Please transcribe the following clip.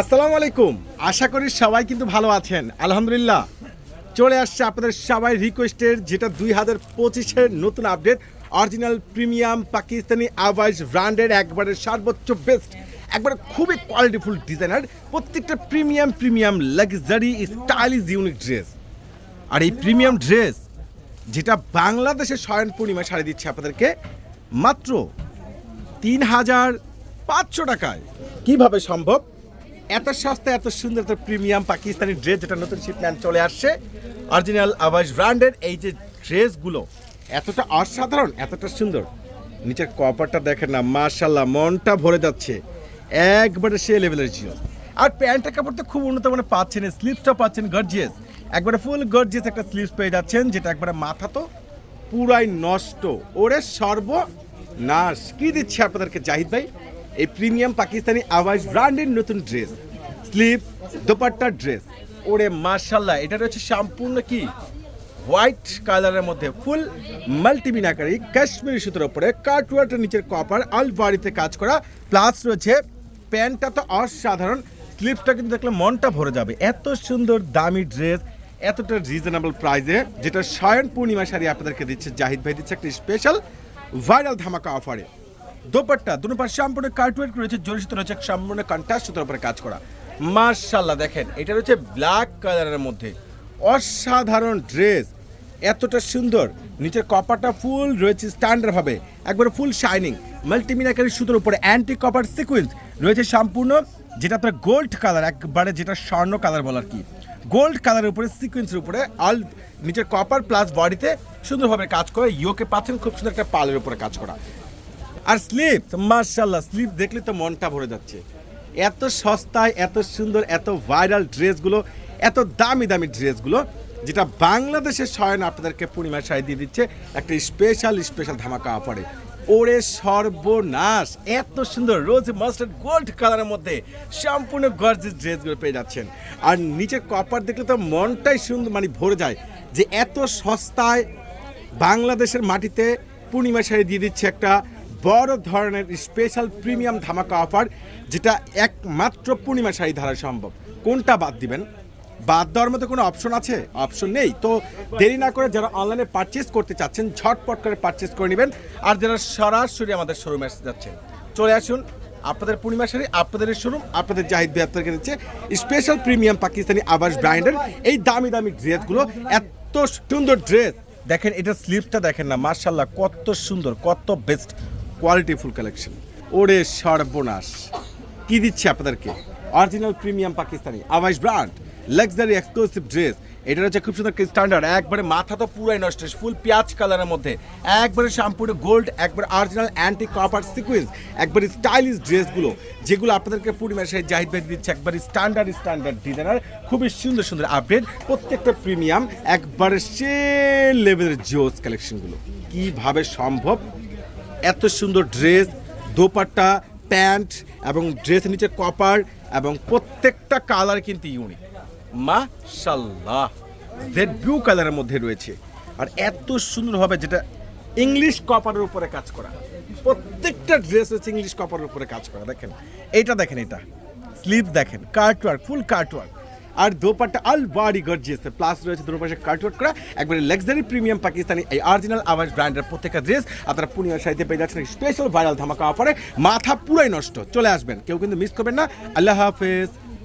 আসসালামু আলাইকুম। আশা করি সবাই কিন্তু ভালো আছেন। আলহামদুলিল্লাহ। চলে আসছে আপনাদের সবাই রিকোয়েস্টের যেটা দুই হাজার পঁচিশের নতুন আপডেট অরিজিনাল প্রিমিয়াম পাকিস্তানি আওয়াজ ব্র্যান্ডের একবারে সর্বোচ্চ বেস্ট একবারে খুবই কোয়ালিটিফুল ডিজাইনার প্রত্যেকটা premium premium luxury stylish unique dress আর এই প্রিমিয়াম ড্রেস যেটা বাংলাদেশের শয়ন পূর্ণিমা শাড়ি দিচ্ছে আপনাদেরকে, মাত্র তিন হাজার পাঁচশো টাকায়। কীভাবে সম্ভব? এত সস্তা, এত সুন্দর এত প্রিমিয়াম পাকিস্তানি ড্রেস যেটা নতুন শিপম্যান চলে আসছে। অরিজিনাল আওয়াজ ব্র্যান্ডের এই যে ড্রেসগুলো এতটা অসাধারণ, এতটা সুন্দর। নিচের কপারটা দেখেন না মার্শাল্লাহ মনটা ভরে যাচ্ছে। একবারে সে লেভেলের ছিল আর প্যান্টের কাপড় তো খুব উন্নত মানে পাচ্ছেন স্লিপসটা পাচ্ছেন গর্জিয়াস একবারে ফুল গর্জিয়াস একটা স্লিপস পেয়ে যাচ্ছেন, যেটা একবারে মাথা তো পুরাই নষ্ট। ওরে সর্বনাশ। কি দিচ্ছে আপনাদেরকে জাহিদ ভাই? এই প্রিমিয়াম পাকিস্তানি আওয়াজ ব্র্যান্ডের নতুন ড্রেস স্লিপ দোপাট্টার ড্রেস। ওরে মার্শাল্লাহ এটা রয়েছে সম্পূর্ণ কি? হোয়াইট কালারের মধ্যে, ফুল মাল্টিমিনাকারি কাশ্মীরি সুতোর উপরে কাটওয়ার্টের নিচের কপার আল বাড়িতে কাজ করা। প্লাস রয়েছে, প্যান্টটা তো অসাধারণ। স্লিপসটা কিন্তু দেখলে মনটা ভরে যাবে। এত সুন্দর দামি ড্রেস, এতটা রিজনেবল প্রাইসে যেটা শয়ন পূর্ণিমা শাড়ি আপনাদেরকে দিচ্ছে, জাহিদ ভাই দিচ্ছে একটা স্পেশাল ভাইরাল ধামাকা অফারে দোপাট্টা দুটো পাশে সম্পূর্ণ কার্টওয়ার্ক রয়েছে, জড়িত রয়েছে সম্পূর্ণ কন্ট্রাস্ট সুতোর উপরে কাজ করা। মার্শাল্লাহ দেখেন, এটা রয়েছে ব্ল্যাক কালারের মধ্যে। অসাধারণ ড্রেস এতটা সুন্দর। নিচের কপারটা ফুল রয়েছে স্ট্যান্ডার্ড ভাবে, একবারে ফুল শাইনিং মাল্টিমিনাকারি সুতোর উপরে অ্যান্টি কপার সিকুয়েন্স রয়েছে সম্পূর্ণ, যেটা আপনার গোল্ড কালার একবারে যেটা স্বর্ণ কালার বলার কি। গোল্ড কালারের উপরে সিকুয়েন্সের উপরে অল নিচের কপার প্লাস বডিতে সুন্দরভাবে কাজ করে ইয়োকে পাচ্ছেন, খুব সুন্দর একটা পালের উপরে কাজ করা। আর স্লিপ মার্শাল্লাহ স্লিপ দেখলে তো মনটা ভরে যাচ্ছে। এত সস্তায়, এত সুন্দর, এত ভাইরাল ড্রেসগুলো, এত দামি দামি ড্রেসগুলো, যেটা বাংলাদেশের শয়ন আপনাদেরকে পূর্ণিমার শাড়ি দিয়ে দিচ্ছে, একটা স্পেশাল স্পেশাল ধামাকা অফারে ওরে সর্বনাশ! এত সুন্দর রোজ মাস্টার্ড গোল্ড কালারের মধ্যে সম্পূর্ণ গর্জিস ড্রেসগুলো পেয়ে যাচ্ছেন। আর নিচের কপার দেখলে তো মনটাই সুন্দর মানে ভরে যায় যে এত সস্তায় বাংলাদেশের মাটিতে পূর্ণিমা শাড়ি দিয়ে দিচ্ছে একটা বড় ধরনের স্পেশাল প্রিমিয়াম ধামাকা অফার যেটা একমাত্র পূর্ণিমা শাড়ি ধারা সম্ভব। কোনটা বাদ দিবেন? বাদ দেওয়ার মতো কোনো অপশন আছে? অপশন নেই। তো দেরি না করে যারা অনলাইনে পারচেস করতে চাচ্ছেন, ঝটপট করে পারচেস করে নেবেন। আর যারা সরাসরি আমাদের শোরুমে আসতে যাচ্ছেন, চলে আসুন আপনাদের পূর্ণিমা শাড়ি, আপনাদের শোরুম আপনাদের জাহিদ আপনাদেরকে দিচ্ছে স্পেশাল প্রিমিয়াম পাকিস্তানি আবাস ব্র্যান্ডের এই দামি দামি ড্রেসগুলো। এত সুন্দর ড্রেস। দেখেন, এটা স্লিপসটা দেখেন না মার্শাল্লাহ কত সুন্দর, কত বেস্ট কোয়ালিটিফুল কালেকশন ওরে সর্বনাশ। কি দিচ্ছে আপনাদেরকে? অরিজিনাল প্রিমিয়াম পাকিস্তানি আবাস ব্র্যান্ড লাক্সারি এক্সক্লুসিভ ড্রেস এটা হচ্ছে খুব সুন্দর স্ট্যান্ডার্ড একবারে মাথা তো পুরাই নষ্ট। ফুল পেঁয়াজ কালারের মধ্যে। একবারে সম্পূর্ণ গোল্ড একবারে অরিজিনাল অ্যান্টি কপার সিকুয়েন্স একবার স্টাইলিশ ড্রেসগুলো যেগুলো আপনাদেরকে পূর্ণিমার সাথে জাহিদ ভাই দিচ্ছে। একবারে স্ট্যান্ডার্ড স্ট্যান্ডার্ড ডিজাইনার খুবই সুন্দর সুন্দর আপডেট প্রত্যেকটা প্রিমিয়াম একবারে সে লেভেলের জোস কালেকশনগুলো কীভাবে সম্ভব? এত সুন্দর ড্রেস, দোপাট্টা, প্যান্ট এবং ড্রেসের নিচে কপার এবং প্রত্যেকটা কালার কিন্তু ইউনিক মাশাল্লাহ। জেড ব্লু কালারের মধ্যে রয়েছে। আর এত সুন্দরভাবে যেটা ইংলিশ কপারের উপরে কাজ করা। প্রত্যেকটা ড্রেস হচ্ছে ইংলিশ কপারের উপরে কাজ করা। দেখেন, এইটা দেখেন এটা। স্লিপ দেখেন কার্টওয়ার্ক ফুল কার্টওয়ার্ক আর দোপাট্টা আল বাড়ি গর্জিয়াস প্লাস রয়েছে দোপাশে পাশে কার্টওয়ার্ক করা, একবারে লাক্সারি প্রিমিয়াম পাকিস্তানি এই অরিজিনাল আওয়াজ ব্র্যান্ডের প্রত্যেকটা ড্রেস আপনারা পূর্ণিমার সাহিত্যে পেয়ে যাচ্ছেন। স্পেশাল ভাইরাল ধামাকা অফারে মাথা পুরাই নষ্ট। চলে আসবেন। কেউ কিন্তু মিস করবেন না। আল্লাহ হাফেজ।